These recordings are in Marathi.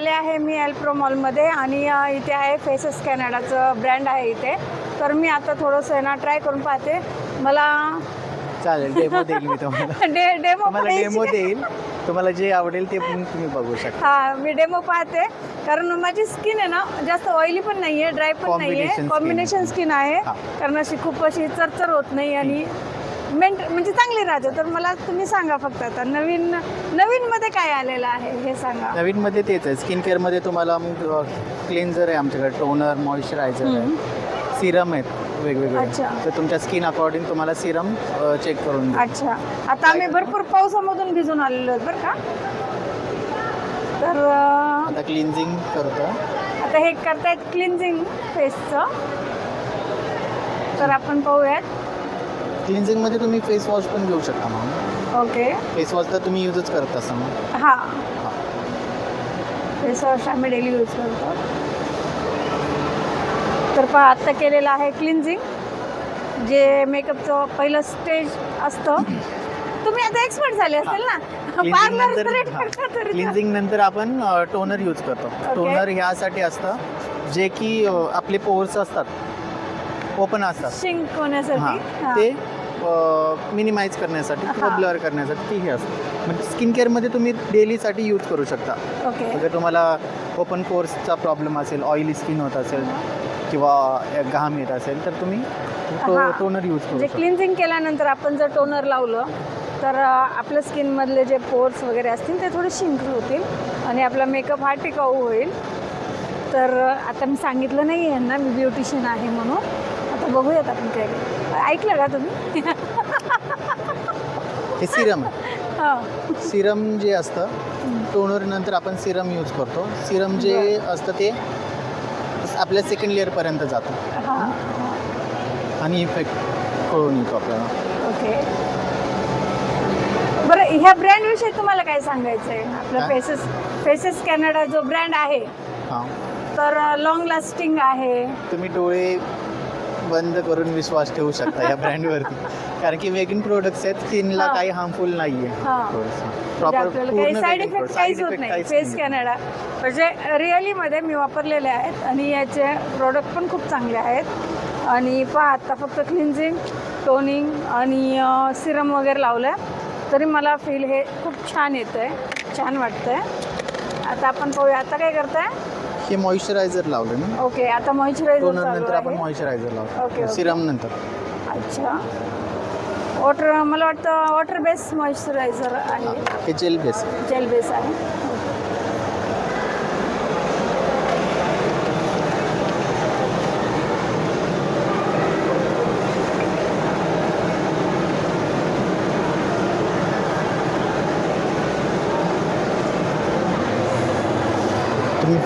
आले आहे मी एल्प्रो मॉलमध्ये आणि इथे आहे फेसेस कॅनडाचं ब्रँड आहे इथे. तर मी आता थोडंसं आहे ना ट्राय करून पाहते. मला चालेल डेमो देईल मी तुम्हाला. डे डेमो तुम्हाला डेमो देईल. तुम्हाला जे आवडेल ते पण तुम्ही बघू शकता. हा मी डेमो पाहते. कारण माझी स्किन आहे ना जास्त ऑइली पण नाही आहे ड्राय पण नाही Combination आहे skin. कॉम्बिनेशन स्किन आहे. हा. कारण अशी खूप अशी चरचर होत नाही आणि मेंट म्हणजे चांगली राहते तर मला तुम्ही सांगा फक्त आता नवीन नवीनमध्ये काय आलेलं आहे हे सांगा. नवीनमध्ये तेच आहे. स्किन केअरमध्ये तुम्हाला क्लेन्झर आहे आमच्याकडे टोनर मॉइश्चरायझर आहे. सिरम आहेत वेगवेगळे. अच्छा. तर तुमच्या स्किन अकॉर्डिंग तुम्हाला सिरम चेक करून. अच्छा. आता आम्ही भरपूर पावसामधून भिजून आलेलो आहेत बरं का? तर अं, आता क्लिन्झिंग करतो. आता हे करतायत क्लिन्झिंग फेसचं तर आपण पाहूयात. क्लिन्झिंगमध्ये तुम्ही फेस वॉश पण घेऊ शकता मग. ओके. फेस वॉश तर तुम्ही यूजच करत असा मग. हां. फेस वॉश आम्ही डेली यूज करतो. तर पहा आत्ता केलेलं आहे क्लिन्झिंग जे मेकअपचं पहिलं स्टेज असतं. तुम्ही आता एक्सपर्ट झाले असेल ना? क्लिन्झिंग पार्लर नंतर क्लिन्झिंग नंतर आपण टोनर यूज करतो. टोनर ह्यासाठी असतं जे की अ, आपले पोर्स असतात. ओपन असतात. शिंक हां. होण्यासाठी हां. ते मिनिमाइज करण्यासाठी किंवा हां. ब्लर करण्यासाठी ती हे असतं. म्हणजे स्किन केअरमध्ये तुम्ही डेलीसाठी यूज करू शकता. ओके जर तुम्हाला ओपन पोर्सचा प्रॉब्लेम असेल ऑइली स्किन होत असेल किंवा घाम येत असेल तर तुम्ही हां. टोनर यूज करू म्हणजे शकता. क्लिन्झिंग केल्यानंतर आपण जर टोनर लावलं तर अं, आपल्या स्किनमधले जे पोर्स वगैरे असतील ते थोडे शिंक होतील आणि आपला मेकअप हा टिकाऊ होईल. तर अं, आता मी सांगितलं नाही आहे ना मी ब्युटिशियन आहे म्हणून. आता बघूयात आपण काय ऐकलं का तुम्ही? हे सिरम. हां. सिरम जे असतं टोनर नंतर आपण सिरम यूज करतो. सिरम जे असतं ते आपल्या सेकंड लेअरपर्यंत जातं. हां आणि इफेक्ट कळून येतो आपल्याला. ओके बरं ह्या ब्रँडविषयी तुम्हाला काय सांगायचं आहे आपला? फेसेस फेसेस कॅनडा जो ब्रँड आहे हां. तर लॉंग लास्टिंग आहे. तुम्ही डोळे बंद करून विश्वास ठेवू शकता या ब्रँडवरती कारण की वेगन प्रोडक्ट्स आहेत स्किनला हां. काही हार्मफुल नाही हां. आहे म्हणजे आपल्याला काही साईड इफेक्ट काहीच होत नाही. फेस कॅनडा म्हणजे रिअलीमध्ये मी वापरलेले आहेत आणि याचे प्रोडक्ट पण खूप चांगले आहेत. आणि पहा आता फक्त क्लिन्झिंग टोनिंग आणि सिरम वगैरे लावलं तरी मला फील हे खूप छान येतं आहे छान वाटतं आहे आता आपण पाहूया. आता काय करताय? हे मॉइश्चरायझर लावलं ना. ओके आता मॉइश्चरायझर टोनर नंतर आपण मॉइश्चरायझर ओके, लावतो. ओके. सिरम नंतर. अच्छा. वॉटर मला वाटतं वॉटर बेस मॉइश्चरायझर आहे. हे जेल बेस जेल बेस आहे.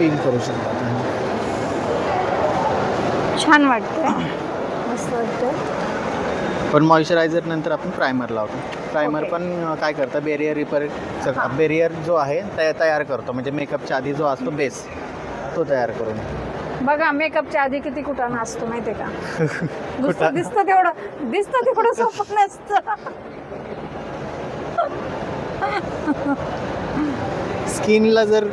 फील करू शकता छान वाटतंय. मस्त वाटतंय. पण मॉइश्चरायझर नंतर आपण प्रायमर लावतो. प्रायमर. पण काय करतं बेरियर रिपेअर बेरियर जो आहे तया तयार करतो. म्हणजे मेकअपच्या आधी जो असतो बेस तो तयार करून. बघा मेकअपच्या आधी किती कुठं असतो माहितीये का? कुठं? दिसतं तेवढं दिसतं तेवढं सोपं नसतं. स्किनला जर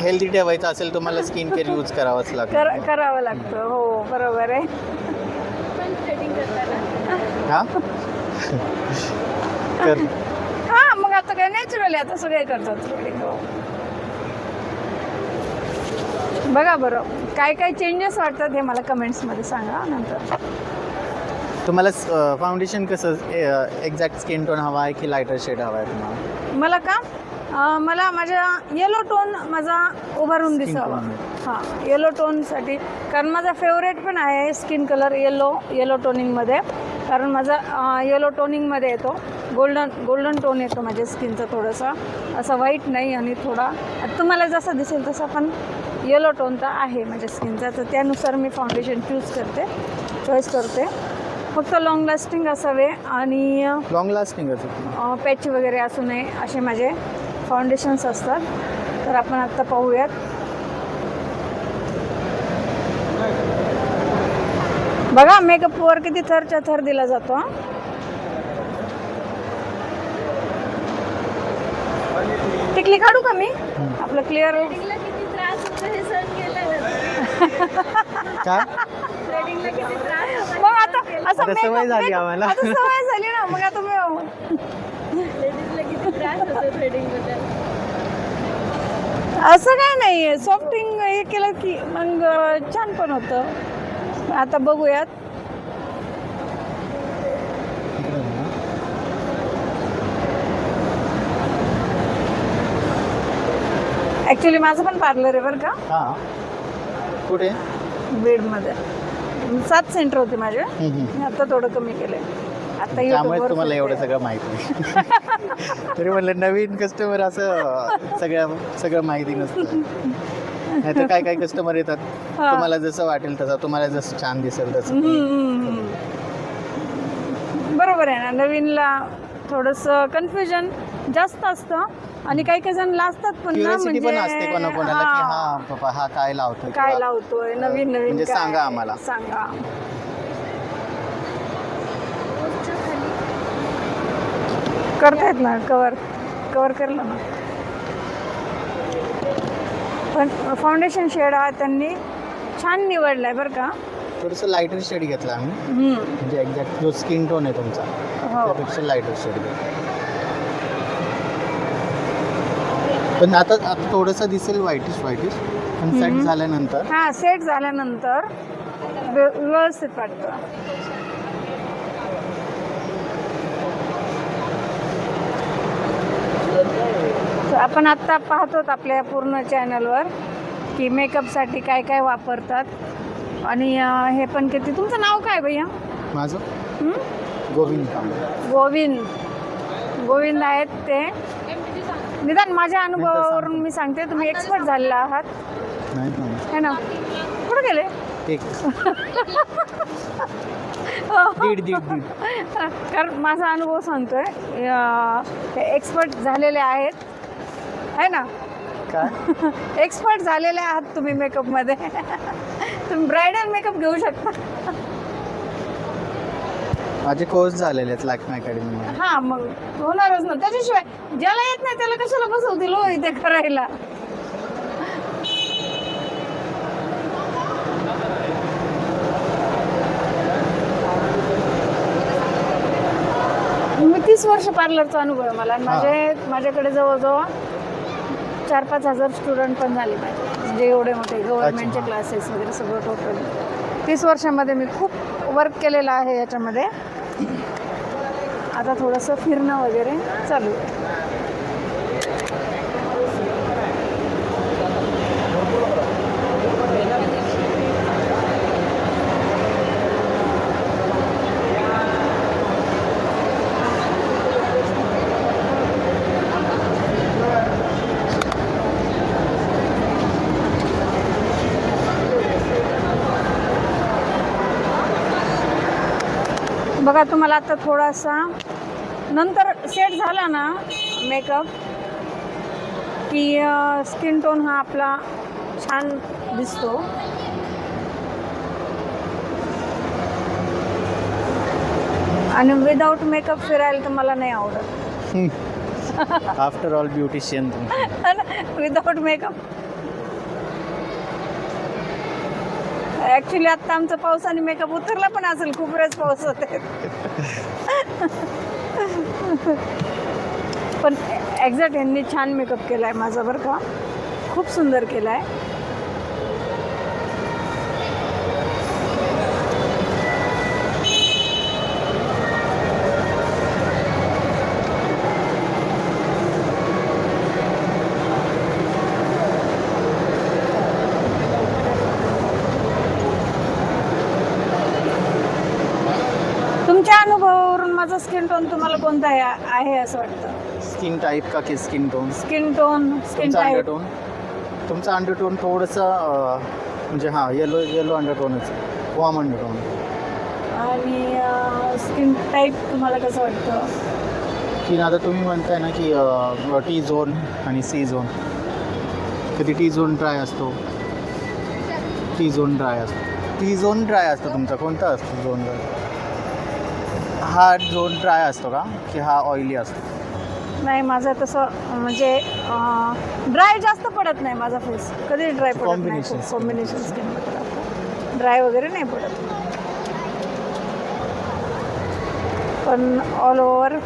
हेल्दी ठेवायचं असेल तुम्हाला स्किन केअर यूज करावंच कर लागतं करावं लागतं. हो बरोबर आहे. हा? कर. हा मग आता काय नॅचरली आता सगळे करतात. हो. बघा बरं काय काय चेंजेस वाटतात हे मला कमेंट्समध्ये सांगा नंतर. तुम्हाला फाउंडेशन कसं एक्झॅक्ट स्किन टोन हवा आहे की लायटर शेड हवा आहे तुम्हाला? मला का? अं, मला माझ्या येलो टोन माझा उभारून दिसावा. हां येलो टोनसाठी कारण माझा फेवरेट पण आहे स्किन कलर येलो येलो टोनिंगमध्ये कारण माझा येलो टोनिंगमध्ये येतो. गोल्डन गोल्डन टोन येतो माझ्या स्किनचा थोडासा. असं व्हाईट नाही आणि थोडा तुम्हाला जसं दिसेल तसं पण येलो टोन तर आहे माझ्या स्किनचा तर त्यानुसार मी फाउंडेशन चूज करते चॉईस करते. फक्त लॉंग लास्टिंग असावे आणि अं, लॉंग लास्टिंग असं पॅच वगैरे असू नये असे माझे फाउंडेशन्स असतात. तर आपण आत्ता पाहूयात. बघा मेकअपवर किती थरच्या थर दिला जातो हा. टिकली काढू का मी? आपलं क्लिअर हे मग आता असं आता सवय makeup- झाली makeup- आम्हाला. आता सवय झाली ना मग आता मी लेडीजला किती त्रास होतो थ्रेडिंगबद्दल असं काय नाही सॉफ्टिंग हे केलं की मग छान पण होतं. आता बघूयात. ॲक्च्युली माझं पण पार्लर आहे बरं का? हां. कुठे? बीडमध्ये. सात सेंटर होते माझे. आता थोडं कमी केलंय. आता त्यामुळे तुम्हाला एवढं. सगळं माहिती तरी म्हणलं नवीन कस्टमर असं सगळं सगळं माहिती नसतं नाहीतर काय काय कस्टमर येतात. तुम्हाला जसं वाटेल तसं तुम्हाला जसं छान दिसेल तसं. बरोबर आहे ना नवीनला थोडंसं कन्फ्युजन जास्त असतं आणि काही काही जण लाजतात पण ना म्हणजे असते कोणाकोणाला की हा, बाबा हा काय लावतो काय लावतोय नवीन नवीन म्हणजे काय? सांगा आम्हाला. सांगा करतायत ना कवर कवर करलं ना. पण फाउंडेशन शेड हा त्यांनी छान निवडलाय बरं का. थोडंसं लाईटर शेड घेतला आम्ही. हम्म. म्हणजे एक्झॅक्ट जो स्किन टोन आहे तुमचा हो. त्यापेक्षा लाईटर शेड घ्या पण आता आता थोडंसं दिसेल व्हाईटिश व्हाईटिश पण सेट. झाल्यानंतर. हा सेट झाल्यानंतर व्य- व्यवस्थित वाटतं तर आपण आत्ता पाहतोत आपल्या पूर्ण चॅनलवर की मेकअपसाठी काय काय वापरतात. आणि हे पण किती तुमचं नाव काय भैया? माझं? गोविंद. गोविंद. गोविंद आहेत ते. निदान माझ्या अनुभवावरून मी सांगते तुम्ही एक्सपर्ट झालेला आहात. है ना? कुठं गेले? कारण माझा अनुभव सांगतोय. एक्सपर्ट झालेले आहेत. है ना? काय? एक्सपर्ट झालेले आहात तुम्ही मेकअपमध्ये तुम्ही ब्रायडल मेकअप घेऊ शकता. माझे कोर्स झालेले आहेत लॅक्मे अकॅडमीमध्ये हां मग होणारच ना. त्याच्याशिवाय ज्याला येत नाही त्याला कशाला बसवतील हो इथे करायला? मी तीस वर्ष पार्लरचा अनुभव आहे मला. माझे माझ्याकडे जवळजवळ चार पाच हजार स्टुडंट पण झाले पाहिजे. म्हणजे एवढे मोठे गव्हर्नमेंटचे. क्लासेस वगैरे सगळं टोटल तीस वर्षामध्ये मी खूप वर्क केलेलं आहे याच्यामध्ये. आता थोडंसं फिरणं वगैरे चालू आहे. तुम्हाला आता थोडासा नंतर सेट झाला ना मेकअप की स्किन टोन हा आपला छान दिसतो. आणि विदाऊट मेकअप फिरायला तर मला नाही आवडत. After all beautician without makeup actually आत्ता आमचा पावसाने मेकअप उतरला पण असेल खूप वेळेस पाऊस होते पण एक्झॅक्ट यांनी छान मेकअप केला आहे माझा बरं का. खूप सुंदर केला आहे तुमच्या अनुभवावरून माझा स्किन टोन तुम्हाला कोणता आहे आहे असं वाटतं? स्किन टाईप का की skin tone skin tone skin तुमचा टाईप अंडरटोन तुमचा अंडरटोन थोडंसं अं, म्हणजे हां येलो येलो अंडरटोनच वॉर्म अंडरटोन आणि स्किन टाईप तुम्हाला कसं वाटतं? की आता तुम्ही म्हणताय ना की टी झोन आणि सी झोन कधी टी झोन ड्राय असतो? टी झोन ड्राय असतो. टी झोन ड्राय असतो तुमचा. कोणता असतो झोन ड्राय हा झोन ड्राय असतो का? की हा ऑइली असतो? नाही माझं तसं म्हणजे ड्राय जास्त पडत नाही माझा फेस कधी ड्राय पडत नाही. Combination skin. Combination skin dry वगैरे नाही पडत. पण ऑल ओव्हर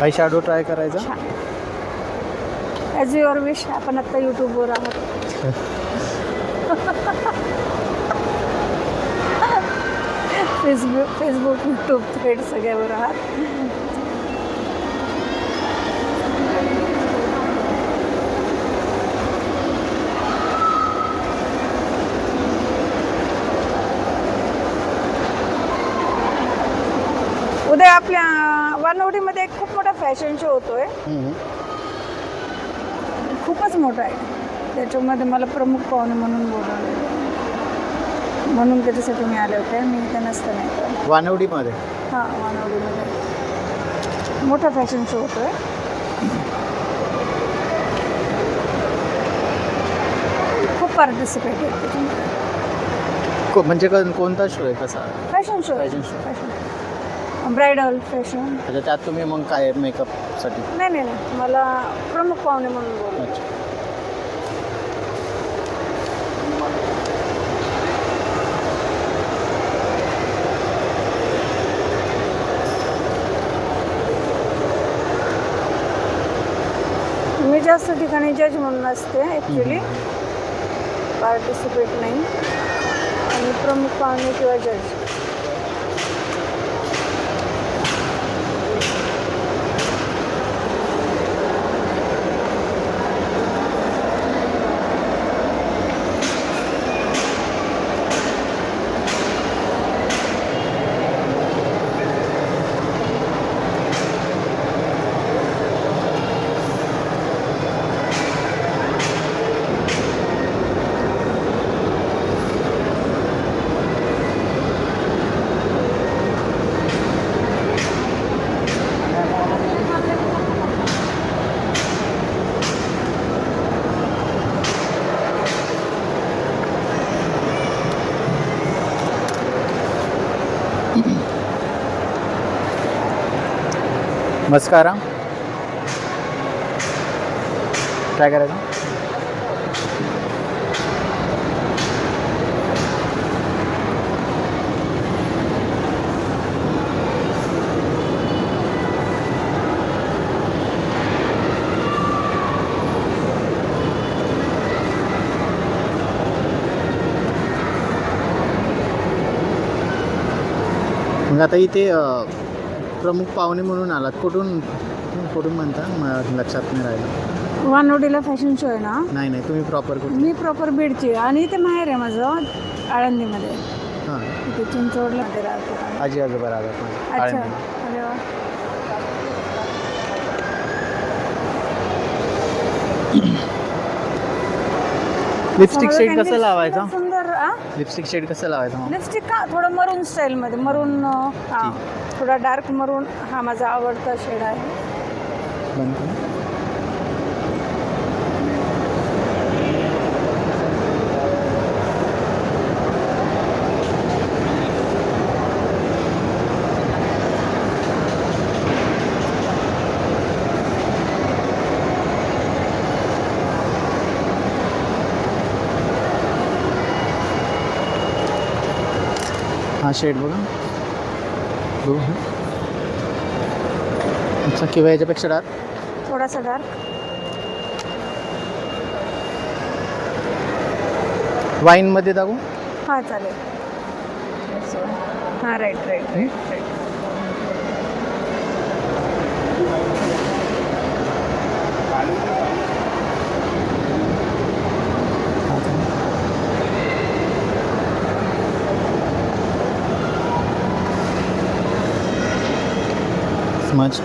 काही शॅडो ट्राय करायचा? ॲज युअर विश आपण आत्ता यूट्यूबवर आहोत. फेसबुक फेसबुक यूट्यूब थ्रेड सगळ्यावर आहात. उद्या आपल्या वानवडीमध्ये एक खूप मोठा फॅशन शो होतोय. खूपच मोठा आहे. त्याच्यामध्ये मला प्रमुख पाहुणे म्हणून बोलवले म्हणून त्याच्यासाठी मी आले होते. मी इथे नसतं नाही वानवडीमध्ये? हां वानवडीमध्ये. मोठा फॅशन शो होतोय. खूप पार्टिसिपेट आहेत त्याच्यामध्ये. को- म्हणजे कोणता शो आहे कसा? Fashion show Fashion show. Fashion bridal fashion अच्छा त्यात तुम्ही मग काय मेकअपसाठी नाही नाही नाही. मला प्रमुख पाहुणे म्हणून बोलवलं अच्छा मी जास्त ठिकाणी जज म्हणून असते ॲक्च्युली पार्टिसिपेट नाही. आणि प्रमुख पाहुणे किंवा जज नमस्कार काय करायचं? मग आता इथे प्रमुख पाहुणे म्हणून आलात कुठून कुठून म्हणता म- लक्षात नाही राहिलं वानवडीला फॅशन शो आहे ना नाही नाही तुम्ही प्रॉपर कुठून मी प्रॉपर बीडची आहे. आणि इथे माहेर आहे माझं आळंदीमध्ये हां इथे चिंचवडला राहतो. आजी आजोबा राहतात माझे. अच्छा आळंदीला. अरे वा लिपस्टिक शेड त्यांनी कसं लावायचा? लिपस्टिक शेड कसं लावायचं लिपस्टिक का थोडं मरून स्टाईलमध्ये मरून हा. थोडा डार्क मरून हा माझा आवडता शेड आहे. हा शेड बघा. बघू हा. अच्छा किंवा याच्यापेक्षा डार्क थोडासा डार्क वाईनमध्ये दाखवू? हा चालेल. हां right right right right smudge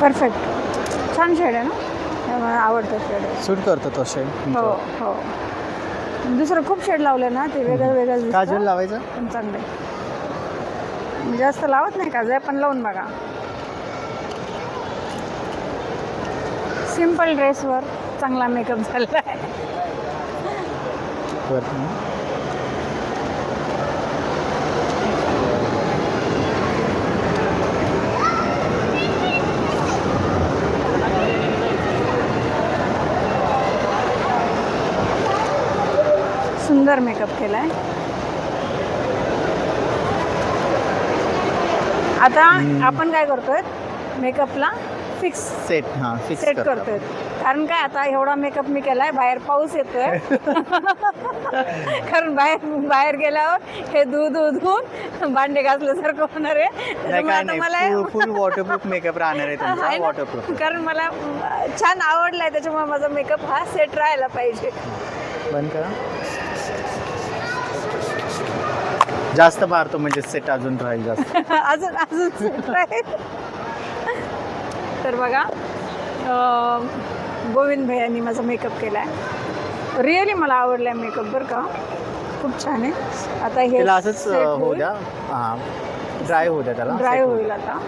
perfect छान शेड आहे ना? मला आवडतं शेड सूट करतो तो शेड हो हो. दुसरं खूप शेड लावलं ना ते वेगळं वेगळं. काजल लावायचं? पण चांगलं आहे. जास्त लावत नाही काजळ पण लावून बघा. सिंपल ड्रेसवर चांगला मेकअप झालेला आहे सुंदर मेकअप केला आहे आता आपण काय करतोय? मेकअपला फिक्स सेट हां फिक्स सेट करतोय. कारण काय आता एवढा मेकअप मी केलाय बाहेर पाऊस येतोय. कारण बाहेर बाहेर गेल्यावर हे दूध धुवून भांडे घासल्यासारखं होणार आहे. मला फुल वॉटरप्रूफ मेकअप राहणार आहे? वॉटरप्रूफ कारण मला छान आवडलाय त्याच्यामुळे माझा मेकअप हा सेट राहायला पाहिजे. बंद करा. जास्त मारतो म्हणजे सेट अजून राहील जास्त. अजून अजून set राहील. तर बघा अं, गोविंद भैयांनी माझा मेकअप केला आहे रिअली मला आवडला मेकअप बरं का. खूप छान आहे. आता हे त्याला असंच set अं, होऊ होईल. द्या. हां. ड्राय होऊ द्या त्याला. ड्राय set होऊ होईल आता.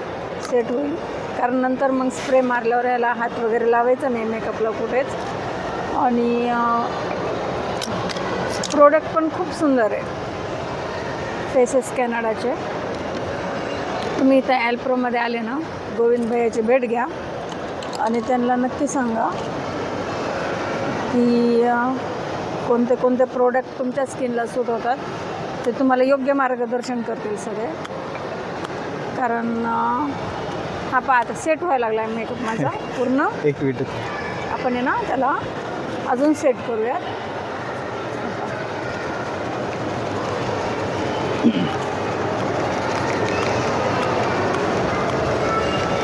सेट होईल. कारण नंतर मग स्प्रे मारल्यावर याला हात वगैरे लावायचा नाही मेकअपला कुठेच. आणि प्रोडक्ट पण खूप सुंदर आहे. फेसेस कॅनडाचे. तुम्ही इथं ॲल्प्रोमध्ये आले ना गोविंद भैयाची भेट घ्या. आणि त्यांना नक्की सांगा की कोणते कोणते प्रोडक्ट तुमच्या स्किनला सूट होतात ते तुम्हाला योग्य मार्गदर्शन करतील सगळे. कारण हा पहा आता सेट व्हायला लागला आहे मेकअप माझा पूर्ण. एक मिनिट आपण आहे ना त्याला अजून सेट करूयात.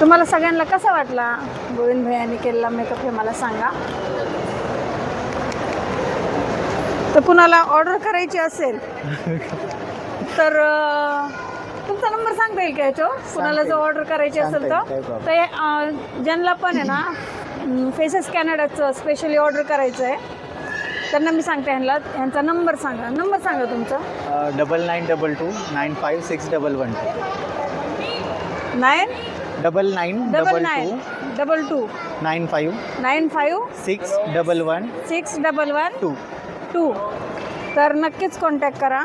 तुम्हाला सगळ्यांना कसा वाटला? गोविंद भैयानी केलेला मेकअप हे मला सांगा. तर कुणाला ऑर्डर करायची असेल तर तुमचा नंबर सांगता येईल का याच्यावर? कुणाला जर ऑर्डर करायची असेल तर? हे, ज्यांना पण आहे ना फेसेस कॅनडाचं स्पेशली ऑर्डर करायचं आहे त्यांना मी सांगते ह्यांना. ह्यांचा नंबर सांगा. नंबर सांगा तुमचा. Double nine double two nine five six double one nine double nine double nine double two. Nine five. Nine five. Six double one. Six double one. Two. Two. तर नक्कीच कॉन्टॅक्ट करा.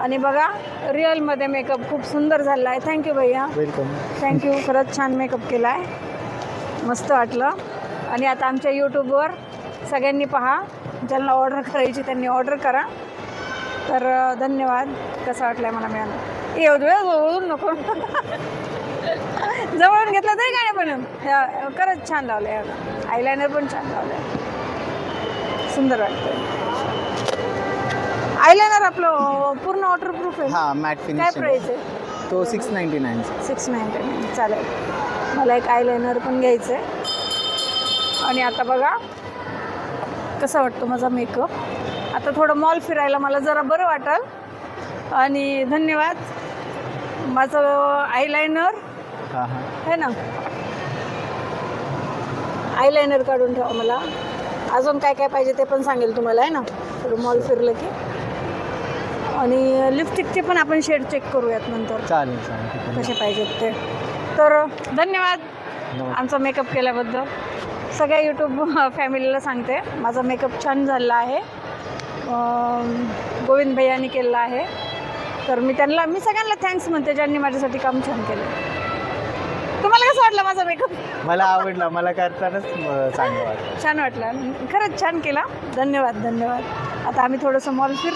आणि बघा रिअलमध्ये मेकअप खूप सुंदर झाला आहे. थँक्यू भैया. वेलकम थँक्यू खरंच छान मेकअप केला आहे मस्त वाटलं. आणि आता आमच्या यूट्यूबवर सगळ्यांनी पहा ज्यांना ऑर्डर करायची त्यांनी ऑर्डर करा. तर धन्यवाद. कसं वाटलं आहे मला मिळालं? दे जवळून नको. जवळून घेतलं तरी काय नाही पण खरंच छान लावलं आहे आयलायनर पण छान लावलं आहे सुंदर वाटतं आयलायनर आपलं पूर्ण वॉटरप्रूफ आहे. हां मॅट काय फिनिशिंग प्राईस आहे? तो six ninety nine six ninety nine चालेल. मला एक आयलायनर पण घ्यायचं आहे आणि आता बघा कसा वाटतो माझा मेकअप आता थोडं मॉल फिरायला मला जरा बरं वाटेल. आणि धन्यवाद. माझं आयलायनर हां हां. आहे ना? आयलायनर काढून ठेवा मला. अजून काय काय पाहिजे ते पण सांगेल तुम्हाला आहे ना? थोडं मॉल फिरलं की. आणि लिपस्टिकचे पण आपण शेड चेक करूयात नंतर. चालेल चालेल. ठीक आहे. कसे पाहिजेत ते. तर धन्यवाद. नमस्कार. आमचा मेकअप केल्याबद्दल. सगळ्या यूट्यूब फॅमिलीला सांगते. माझा मेकअप छान झाला आहे. अं, गोविंद भैयानी केलेला आहे. तर मी त्यांना मी सगळ्यांना थँक्स म्हणते ज्यांनी माझ्यासाठी काम छान केलं. कसं वाटलं माझा मेकअप मला आवडला मला करतानाच अं, चांगलं वाटलं. छान वाटलं. खरंच छान केला. धन्यवाद धन्यवाद. आता आम्ही थोडंसं मॉल फिर